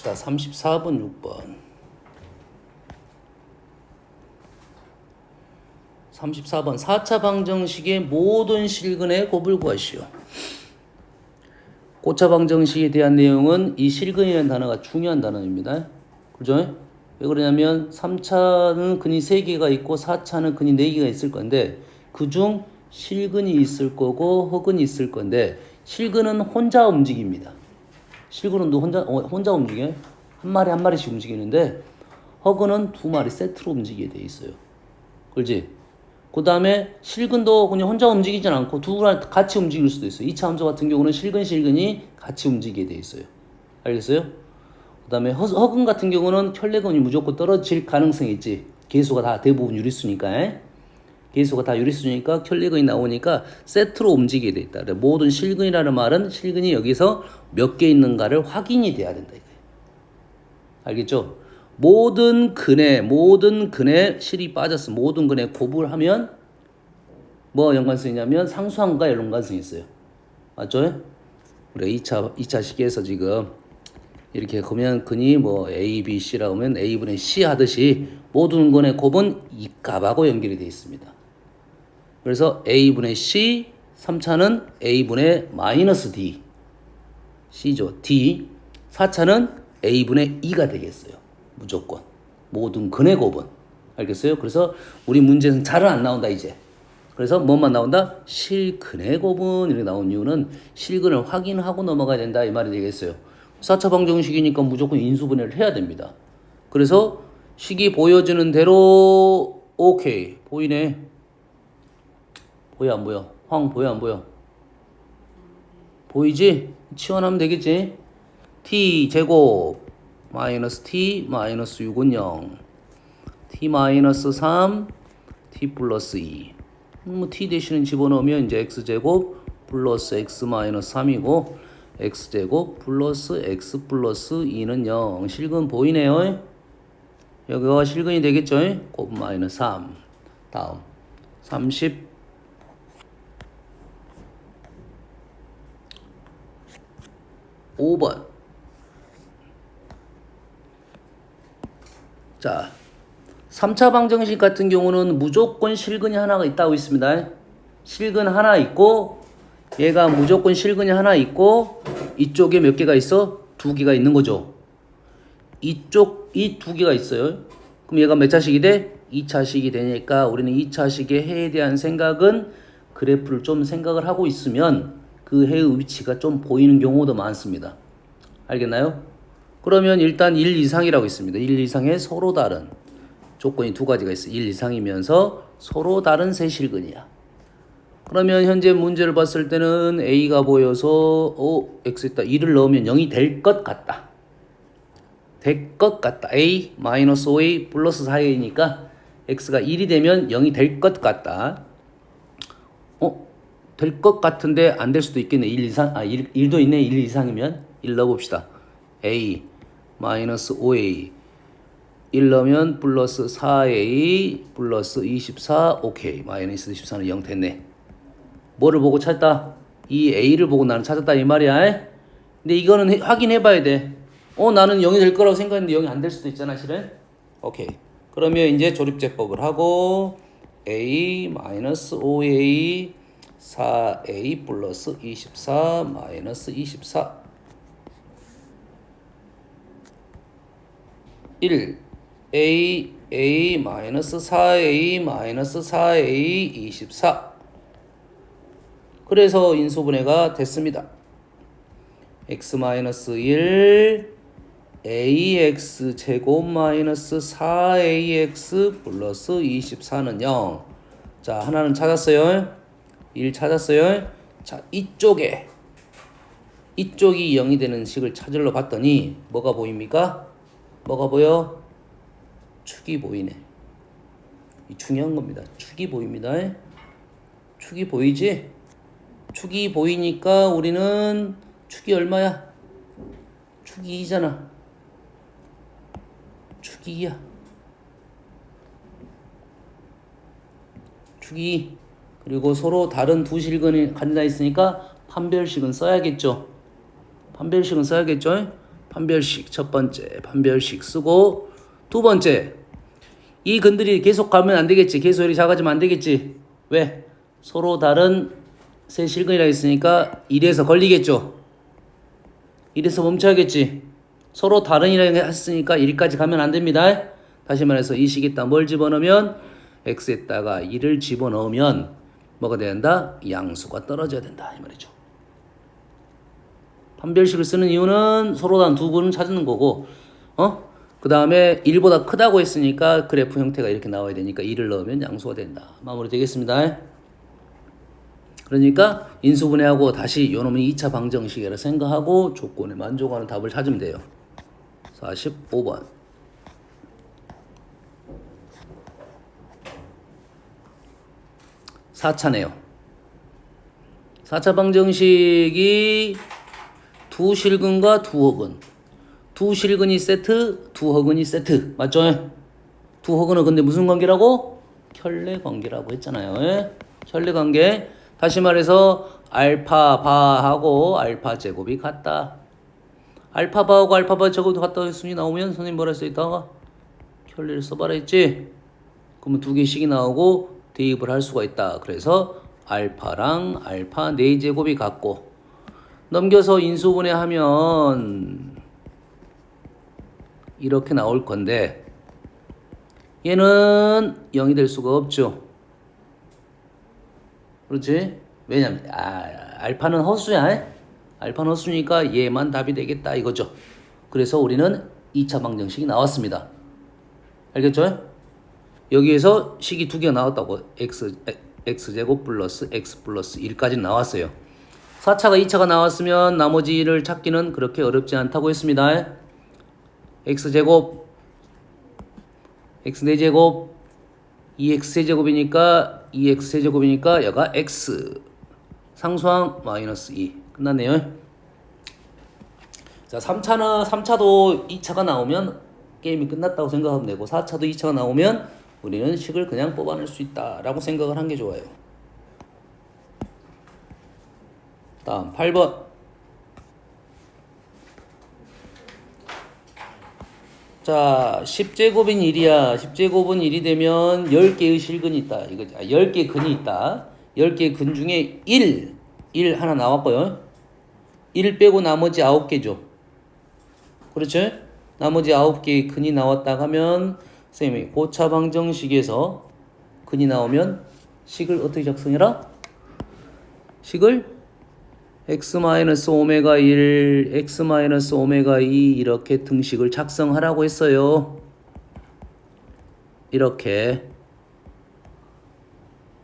봅시다. 34번, 6번. 34번 4차 방정식의 모든 실근의 곱을 구하시오. 고차 방정식에 대한 내용은 이 실근이라는 단어가 중요한 단어입니다. 그죠? 왜 그러냐면 3차는 근이 3개가 있고 4차는 근이 4개가 있을 건데 그중 실근이 있을 거고 허근이 있을 건데 실근은 혼자 움직입니다. 실근은 혼자 어, 혼자 움직여 한 마리 한 마리씩 움직이는데 허근은 두 마리 세트로 움직이게 돼 있어요. 그렇지? 그 다음에 실근도 그냥 혼자 움직이진 않고 두 마리 같이 움직일 수도 있어요. 2차 함수 같은 경우는 실근 실근이 같이 움직이게 돼 있어요. 알겠어요? 그 다음에 허근 같은 경우는 혈내근이 무조건 떨어질 가능성이 있지. 개수가 다 대부분 유리수니까. 에? 개수가 다 유리수니까 혈내근이 나오니까 세트로 움직이게 돼 있다. 모든 실근이라는 말은 실근이 여기서 몇 개 있는가를 확인이 돼야 된다. 이거예요. 알겠죠? 모든 근에 모든 근에 실이 빠졌어. 모든 근에 곱을 하면 뭐 연관성이냐면 상수항과 연관성이 있어요. 맞죠? 우리 2차 2차 시기에서 지금 이렇게 보면 근이 뭐 A, B, C라고 하면 A분의 C 하듯이 모든 근의 곱은 이 값하고 연결이 되어 있습니다. 그래서 A분의 C 3차는 A분의 마이너스 D C죠. D 4차는 A분의 2가 되겠어요. 무조건. 모든 근의 곱은. 알겠어요? 그래서 우리 문제는 잘은 안 나온다 이제. 그래서 뭐만 나온다? 실근의 곱은 이렇게 나온 이유는 실근을 확인하고 넘어가야 된다 이 말이 되겠어요. 4차 방정식이니까 무조건 인수분해를 해야 됩니다. 그래서 식이 보여지는 대로 오케이 보이네. 보여 안 보여? 황 보여 안 보여? 보이지? 치환하면 되겠지? t 제곱 마이너스 t 마이너스 6은 0 t 마이너스 3 t 플러스 2 뭐 t 대신에 집어넣으면 이제 x 제곱 플러스 x 마이너스 3이고 x 제곱 플러스 x 플러스 2는 0 실근 보이네요 여기가 실근이 되겠죠 곱 마이너스 3 다음 30 5번. 자, 3차 방정식 같은 경우는 무조건 실근이 하나가 있다고 있습니다. 실근 하나 있고 얘가 무조건 실근이 하나 있고 이쪽에 몇 개가 있어? 두 개가 있는 거죠. 이쪽 이 두 개가 있어요. 그럼 얘가 몇 차식이 돼? 2차식이 되니까 우리는 2차식의 해에 대한 생각은 그래프를 좀 생각을 하고 있으면 그 해의 위치가 좀 보이는 경우도 많습니다. 알겠나요? 그러면 일단 1 이상이라고 있습니다. 1 이상의 서로 다른 조건이 두 가지가 있어요. 1 이상이면서 서로 다른 세 실근이야. 그러면 현재 문제를 봤을 때는 A가 보여서 오, X에다 2를 넣으면 0이 될 것 같다. 될 것 같다. A 마이너스 5A 플러스 4A니까 X가 1이 되면 0이 될 것 같다. 어? 될 것 같은데 안 될 수도 있겠네. 1 이상 아 1, 1도 있네. 1 이상이면 1 넣어 봅시다. A 마이너스 5A 1 넣으면 플러스 4A 플러스 24 오케이. 마이너스 24는 0 됐네. 뭐를 보고 찾다? 이 A를 보고 나는 찾았다 이 말이야. 근데 이거는 해, 확인해 봐야 돼. 어 나는 0이 될 거라고 생각했는데 0이 안 될 수도 있잖아 실은. 오케이. 그러면 이제 조립제법을 하고 A 마이너스 5A 4A 플러스 24 마이너스 24 1 A A 마이너스 4A 마이너스 4A 24 그래서 인수분해가 됐습니다. x 마이너스 1 ax 제곱 마이너스 4ax 플러스 24는 0. 자, 하나는 찾았어요. 1 찾았어요. 자, 이쪽에 이쪽이 0이 되는 식을 찾으러 봤더니 뭐가 보입니까? 뭐가 보여? 축이 보이네. 이 중요한 겁니다. 축이 보입니다. 축이 보이지? 축이 보이니까 우리는 축이 얼마야? 축이 2잖아. 축이 2야. 축이 그리고 서로 다른 두 실근이 간다 있으니까 판별식은 써야겠죠. 판별식은 써야겠죠. 판별식 첫 번째 판별식 쓰고 두 번째. 이 근들이 계속 가면 안 되겠지. 계속 이렇게 작아지면 안 되겠지. 왜? 서로 다른 세 실근이라 했으니까 1에서 걸리겠죠. 1에서 멈춰야겠지. 서로 다른이라 했으니까 1까지 가면 안 됩니다. 다시 말해서 이 식에다 뭘 집어넣으면? X에다가 1을 집어넣으면 뭐가 된다 양수가 떨어져야 된다 이 말이죠 판별식을 쓰는 이유는 서로 다른 두 분을 찾는 거고, 어? 그 다음에 1보다 크다고 했으니까 그래프 형태가 이렇게 나와야 되니까 1을 넣으면 양수가 된다. 마무리 되겠습니다. 그러니까 인수분해하고 다시 요놈이 2차 방정식이라 생각하고 조건에 만족하는 답을 찾으면 돼요. 45번. 4차네요. 4차 방정식이 두 실근과 두 허근. 두 실근이 세트, 두 허근이 세트. 맞죠? 두 허근은 근데 무슨 관계라고? 혈내 관계라고 했잖아요. 예? 혈내 관계. 다시 말해서 알파 바하고 알파 제곱이 같다. 알파 바하고 알파 바 제곱도 같다 했으니 나오면 선생님 뭐라 했어 이따가 혈내를 써봐라 했지. 그러면 두 개씩이 나오고 대입을 할 수가 있다. 그래서 알파랑 알파 4제곱이 같고 넘겨서 인수분해하면 이렇게 나올 건데 얘는 0이 될 수가 없죠. 그렇지? 왜냐면 아, 알파는 허수야. 알파는 허수니까 얘만 답이 되겠다 이거죠. 그래서 우리는 2차 방정식이 나왔습니다. 알겠죠? 여기에서 식이 두 개가 나왔다고 x x제곱 플러스 x 플러스 1까지 나왔어요. 4차가 2차가 나왔으면 나머지 1을 찾기는 그렇게 어렵지 않다고 했습니다. x제곱 x 4제곱 2x 세제곱이니까 2x 세제곱이니까 여가 x 상수항 마이너스 2 끝났네요. 자 3차는 3차도 2차가 나오면 게임이 끝났다고 생각하면 되고 4차도 2차가 나오면 우리는 식을 그냥 뽑아낼 수 있다라고 생각을 한 게 좋아요. 다음 8번. 자, 10제곱인 1이야. 10제곱은 1이 되면 10개의 실근이 있다. 이거 아, 10개 근이 있다. 10개 근 중에 1, 1 하나 나왔고요. 1 빼고 나머지 9개죠. 그렇죠? 나머지 9개의 근이 나왔다 하면 선생님이 고차 방정식에서 근이 나오면 식을 어떻게 작성해라? 식을 x 마이너스 오메가 1, x 마이너스 오메가 2 이렇게 등식을 작성하라고 했어요. 이렇게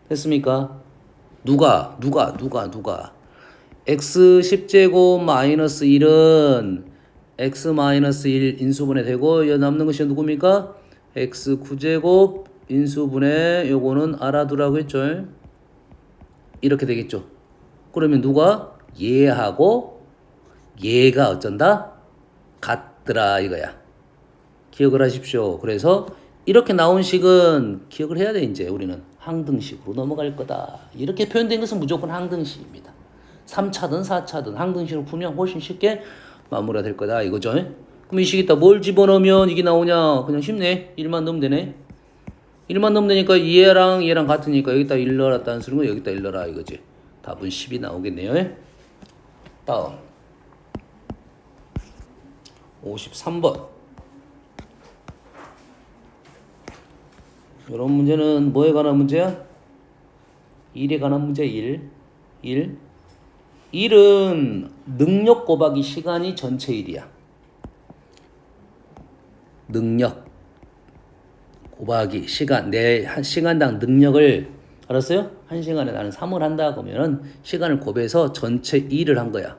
됐습니까? 누가 누가 누가 누가 x 10제곱 마이너스 1은 x 마이너스 1 인수분해 되고 여 남는 것이 누굽니까? X 9제곱 인수분해 요거는 알아두라고 했죠. 이렇게 되겠죠. 그러면 누가 얘하고 얘가 어쩐다? 같더라 이거야. 기억을 하십시오. 그래서 이렇게 나온 식은 기억을 해야 돼 이제 우리는 항등식으로 넘어갈 거다. 이렇게 표현된 것은 무조건 항등식입니다. 3차든 4차든 항등식으로 풀면 훨씬 쉽게 마무리가 될 거다 이거죠. 그럼 이 식에다 뭘 집어넣으면 이게 나오냐? 그냥 쉽네. 1만 넣으면 되네. 1만 넣으면 되니까 얘랑 얘랑 같으니까 여기다 1 넣어놨다는 소리는 여기다 1 넣어라 이거지. 답은 10이 나오겠네요. 다음 53번 이런 문제는 뭐에 관한 문제야? 1에 관한 문제 1 1 1은 능력 곱하기 시간이 전체 1이야 능력 곱하기 시간 내 한 시간당 능력을 알았어요? 한 시간에 나는 3을 한다 그러면은 시간을 곱해서 전체 2를 한 거야.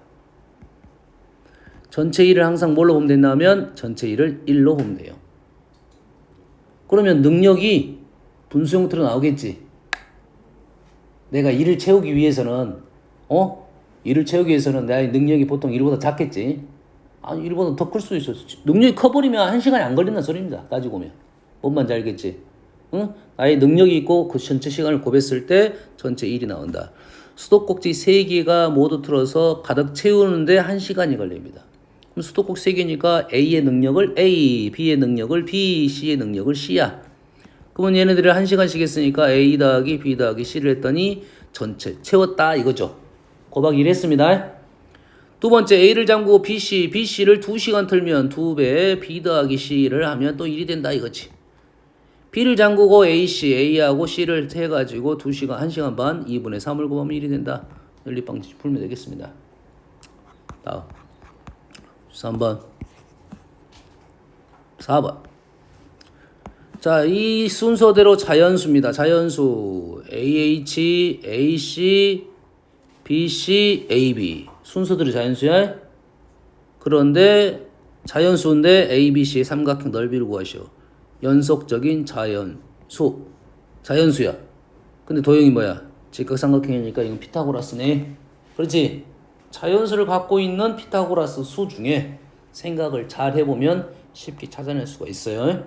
전체 2를 항상 뭘로 보면 된다면 전체 2를 1로 보면 돼요. 그러면 능력이 분수 형태로 나오겠지. 내가 2를 채우기 위해서는 어? 2를 채우기 위해서는 내 능력이 보통 1보다 작겠지. 아니 1보다 더클 수도 있어. 능력이 커버리면 한 시간이 안 걸린다는 소리입니다. 따지고 보면. 뭔 말인지 알겠지? 응? 나의 능력이 있고 그 전체 시간을 곱했을 때 전체 1이 나온다. 수도꼭지 3개가 모두 틀어서 가득 채우는데 1시간이 걸립니다. 그럼 수도꼭 세 개니까 A의 능력을 A, B의 능력을 B, C의 능력을 C야. 그러면 얘네들을 한 시간씩 했으니까 A 더하기 B 더하기 C를 했더니 전체 채웠다 이거죠. 곱하기 1 했습니다. 두 번째 A를 잠그고 BC, BC를 2시간 틀면 2배 B 더하기 C를 하면 또 1이 된다 이거지. B를 잠그고 AC, A하고 C를 해가지고 2시간, 1시간 반 2분의 3을 곱하면 1이 된다. 연립방식 풀면 되겠습니다. 다음 3번 4번 자, 이 순서대로 자연수입니다. 자연수 AH, AC, BC, AB 순서대로 자연수야. 그런데 자연수인데 ABC의 삼각형 넓이를 구하시오. 연속적인 자연수. 자연수야. 근데 도형이 뭐야? 직각삼각형이니까 이건 피타고라스네. 그렇지? 자연수를 갖고 있는 피타고라스 수 중에 생각을 잘 해보면 쉽게 찾아낼 수가 있어요.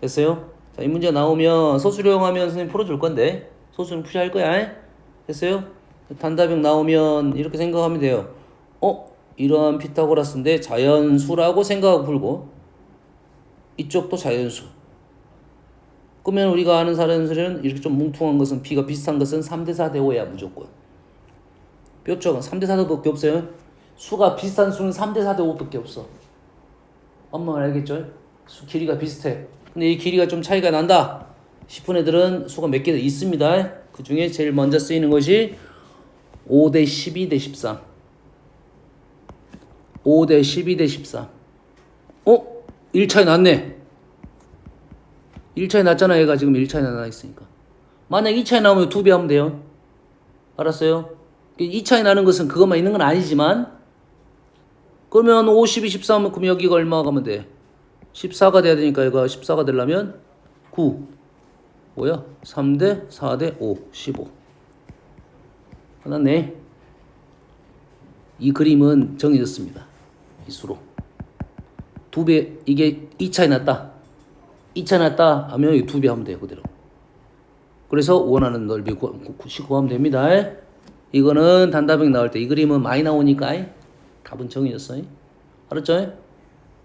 됐어요? 자, 이 문제 나오면 소수령 하면 선생님 풀어줄 건데 소수령 푸시할 거야. 됐어요? 단답형 나오면 이렇게 생각하면 돼요. 어? 이러한 피타고라스인데 자연수라고 생각하고 풀고 이쪽도 자연수. 그러면 우리가 아는 자연수는 이렇게 좀 뭉퉁한 것은 B가 비슷한 것은 3대 4대 5야 무조건. 뾰족은 3대 4대밖에 없어요. 수가 비슷한 수는 3대 4대 5밖에 없어. 엄마 말 알겠죠? 수 길이가 비슷해. 근데 이 길이가 좀 차이가 난다. 싶은 애들은 수가 몇 개 있습니다. 그 중에 제일 먼저 쓰이는 것이 5대 12 대 13. 5대 12 대 13. 어? 1차이 났네. 1차이 났잖아. 얘가 지금 1차이 나 있으니까. 만약 2차이 나오면 2배 하면 돼요. 알았어요? 2차이 나는 것은 그것만 있는 건 아니지만 그러면 5, 12, 13하면 그럼 여기가 얼마 가면 돼? 14가 돼야 되니까 얘가 14가 되려면 9 뭐야? 3대 4대 5 15 끝났네. 이 그림은 정해졌습니다. 이 수로. 두 배 이게 2차이 났다. 2차이 났다 하면 이두배 하면 돼요 그대로. 그래서 원하는 넓이 구하면 됩니다. 이거는 단답형 나올 때 이 그림은 많이 나오니까 답은 정해졌어요 알았죠?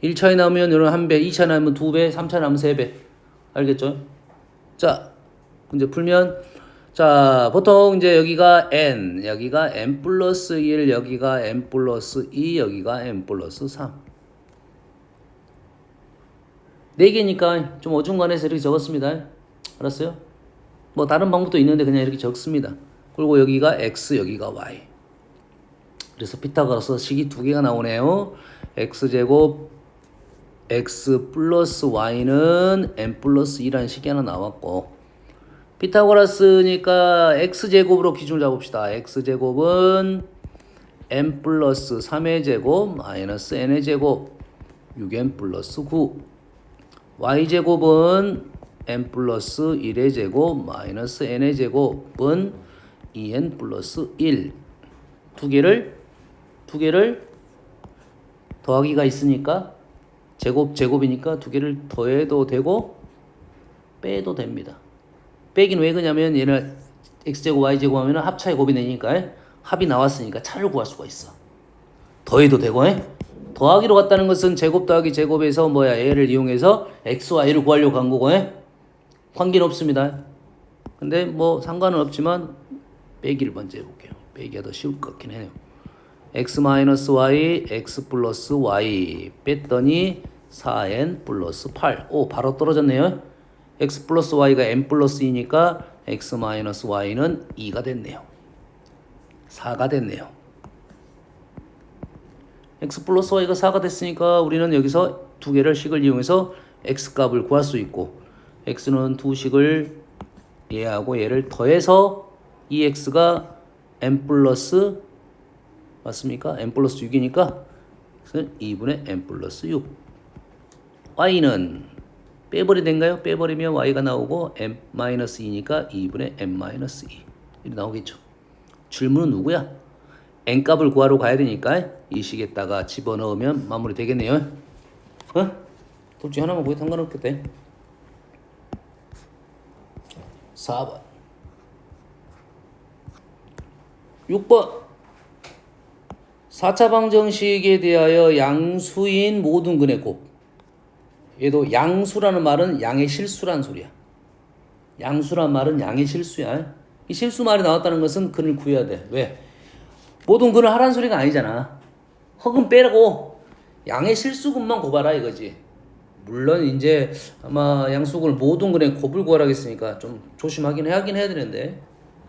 1차에 나오면 이런 한 배, 2차에 나오면 두 배, 3차에 나오면 세 배. 알겠죠? 자, 문제 풀면 자, 보통 이제 여기가 n, 여기가 n 플러스 1, 여기가 n 플러스 2, 여기가 n 플러스 3. 네 개니까 좀 어중간해서 이렇게 적었습니다. 알았어요? 뭐 다른 방법도 있는데 그냥 이렇게 적습니다. 그리고 여기가 x, 여기가 y. 그래서 피타고라스 식이 두 개가 나오네요. x제곱 x 플러스 y는 n 플러스 2라는 식이 하나 나왔고 피타고라스니까 x제곱으로 기준을 잡읍시다. x제곱은 n 플러스 3의 제곱 마이너스 n의 제곱 6n 플러스 9 y제곱은 n 플러스 1의 제곱 마이너스 n의 제곱은 2n 플러스 1 두 개를 두 개를 더하기가 있으니까 제곱 제곱이니까 두 개를 더해도 되고 빼도 됩니다. 빼긴 왜 그러냐면 얘는 x제곱 y제곱 하면 합차의 곱이 되니까 합이 나왔으니까 차를 구할 수가 있어. 더해도 되고 에? 더하기로 갔다는 것은 제곱 더하기 제곱에서 뭐야 얘를 이용해서 x, y를 구하려고 한 거고 에? 관계는 없습니다. 근데 뭐 상관은 없지만 빼기를 먼저 해볼게요. 빼기가 더 쉬울 것 같긴 해요. x 마이너스 y, x 플러스 y 뺐더니 4n 플러스 8. 오, 바로 떨어졌네요. X 플러스 y가 n 플러스 2니까 x 마이너스 y는 2가 됐네요. 4가 됐네요. x 플러스 y가 4가 됐으니까 우리는 여기서 두 개를 식을 이용해서 x 값을 구할 수 있고 x는 두 식을 얘하고 얘를 더해서 이 x가 n 플러스 맞습니까? n 플러스 6이니까 2분의 n 플러스 6 y는 빼버리 된가요? 빼버리면 y가 나오고 n 마이너스 2니까 2분의 n 마이너스 2 이렇게 나오겠죠. 질문은 누구야? n 값을 구하러 가야 되니까 이 식에다가 집어넣으면 마무리 되겠네요. 어? 둘 중에 하나만 보기 상관없겠대. 4번 6번 4차 방정식에 대하여 양수인 모든 근의 곱. 얘도 양수라는 말은 양의 실수란 소리야. 양수란 말은 양의 실수야. 이 실수 말이 나왔다는 것은 근을 구해야 돼. 왜? 모든 근을 하라는 소리가 아니잖아. 허근 빼라고 양의 실수근만 고봐라 이거지. 물론 이제 아마 양수근을 모든 근에 곱을 구하라겠으니까 좀 조심하긴 해야긴 해야 되는데.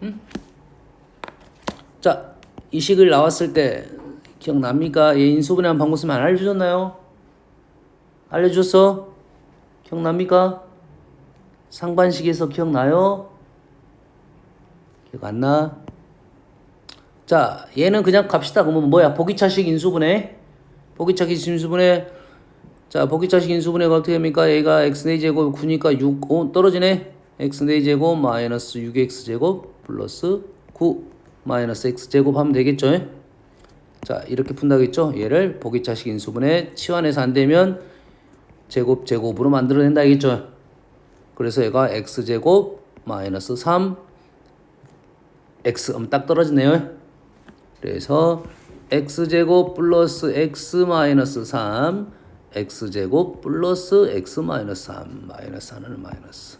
응? 자, 이 식을 나왔을 때 기억납니까? 얘 인수분해 한 방법 쓰면 안 알려주셨나요? 알려줬어? 기억납니까? 상반식에서 기억나요? 기억 안 나? 자, 얘는 그냥 갑시다. 그러면 뭐야? 보기차식 인수분해. 보기차식 인수분해. 자, 보기차식 인수분해가 어떻게 됩니까? 얘가 x 제곱 9니까 6, 어, 떨어지네. x 제곱 마이너스 6x 제곱 플러스 9 마이너스 x 제곱 하면 되겠죠? 자, 이렇게 푼다겠죠? 얘를 보기차식 인수분해 치환해서 안 되면 제곱 제곱으로 만들어낸다 알겠죠? 그래서 얘가 x 제곱 마이너스 3 x 음 딱 떨어지네요. 그래서 x 제곱 플러스 x 마이너스 3 x 제곱 플러스 x 마이너스 3 마이너스 하나는 마이너스.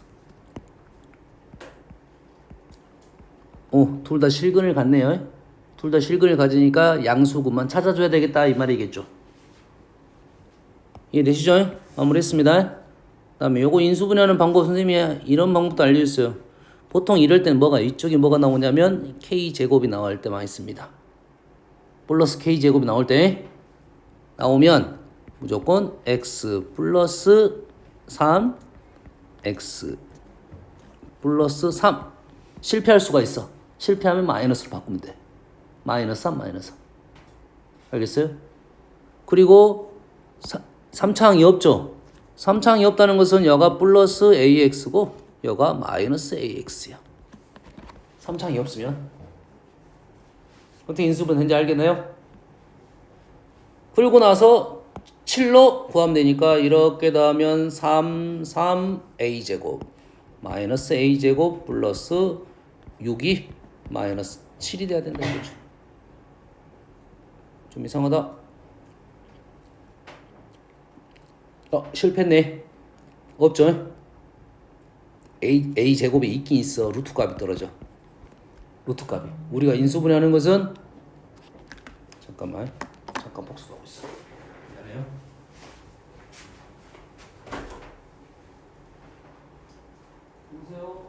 오, 둘 다 실근을 갖네요. 둘 다 실근을 가지니까 양수구만 찾아줘야 되겠다 이 말이겠죠. 이해되시죠? 마무리했습니다. 다음에 요거 인수분해하는 방법 선생님이 이런 방법도 알려줬어요. 보통 이럴 때는 뭐가 이쪽에 뭐가 나오냐면 k 제곱이 나올 때 많이 씁니다. 플러스 k 제곱이 나올 때 나오면 무조건 x 플러스 3 x 플러스 3 실패할 수가 있어. 실패하면 마이너스로 바꾸면 돼. 마이너스 3 마이너스 3 알겠어요? 그리고 3창이 없죠. 3창이 없다는 것은 여가 플러스 ax고 여가 마이너스 ax야. 3창이 없으면 어떻게 인수분 현재 알겠나요? 풀고 나서 7로 구하면 되니까 이렇게 더하면 3, 3a 제곱 마이너스 a 제곱 플러스 6이 마이너스 7이 돼야 된다 이거죠. 좀 이상하다. 어, 실패했네. 없죠? A, A 제곱이 있긴 있어. 루트 값이 떨어져. 루트 값이. 우리가 인수분해하는 것은 잠깐만. 잠깐 복수하고 있어. 미안해요. 보세요.